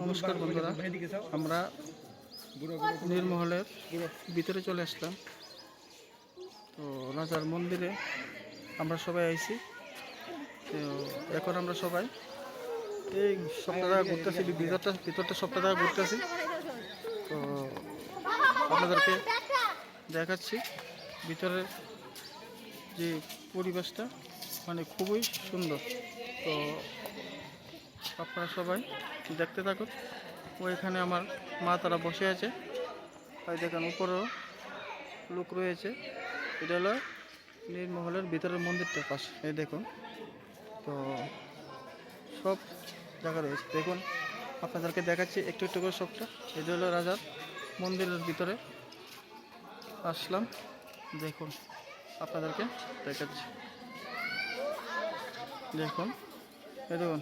নমস্কার বন্ধুরা। আমরা নীরমহলের ভিতরে চলে আসলাম। তো রাজার মন্দিরে আমরা সবাই আইছি। তো এখন আমরা সবাই এই সপ্তাহ ঘুরতেছি ভিতরটা ভিতরটা সপ্তাহ ঘুরতেছি। তো আপনাদেরকে দেখাচ্ছি ভিতরের যে পরিবেশটা মানে খুবই সুন্দর। তো আপনারা সবাই দেখতে থাকুন। ও এখানে আমার মা তারা বসে আছে। আর দেখেন উপরেও লোক রয়েছে। এটা হলো নীরমহলের ভিতরের মন্দিরটা পাশে। এই দেখুন। তো সব জায়গা রয়েছে। দেখুন, আপনাদেরকে দেখাচ্ছি একটু একটু করে সবটা। এটা হলো রাজার মন্দিরের ভিতরে। আসলাম। দেখুন, আপনাদেরকে দেখাচ্ছি। দেখুন, এই দেখুন।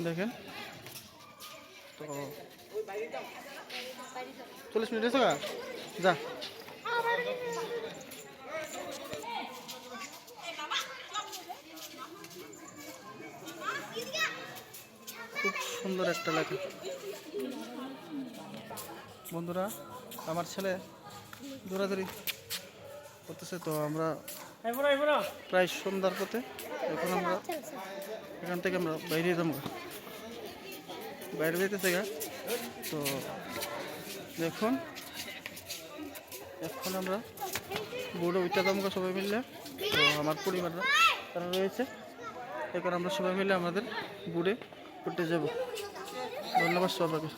দেখেন। তো চল্লিশ মিনিট আছে গা? যা। খুব সুন্দর একটা লেখা। বন্ধুরা আমার ছেলে দৌড়াদৌড়ি করতেছে তো আমরা প্রায় সন্ধ্যার পথে এখন আমরা এখান থেকে আমরা বাইরে যাব। বাইরে যেতেছে গা। তো দেখুন, এখন আমরা বোর্ডে উঠতে যাব সবাই মিললে তো আমার পরিবাররা তারা রয়েছে। এখন আমরা সবাই মিলে আমাদের বুড়ে উঠতে যাব। ধন্যবাদ সবাইকে।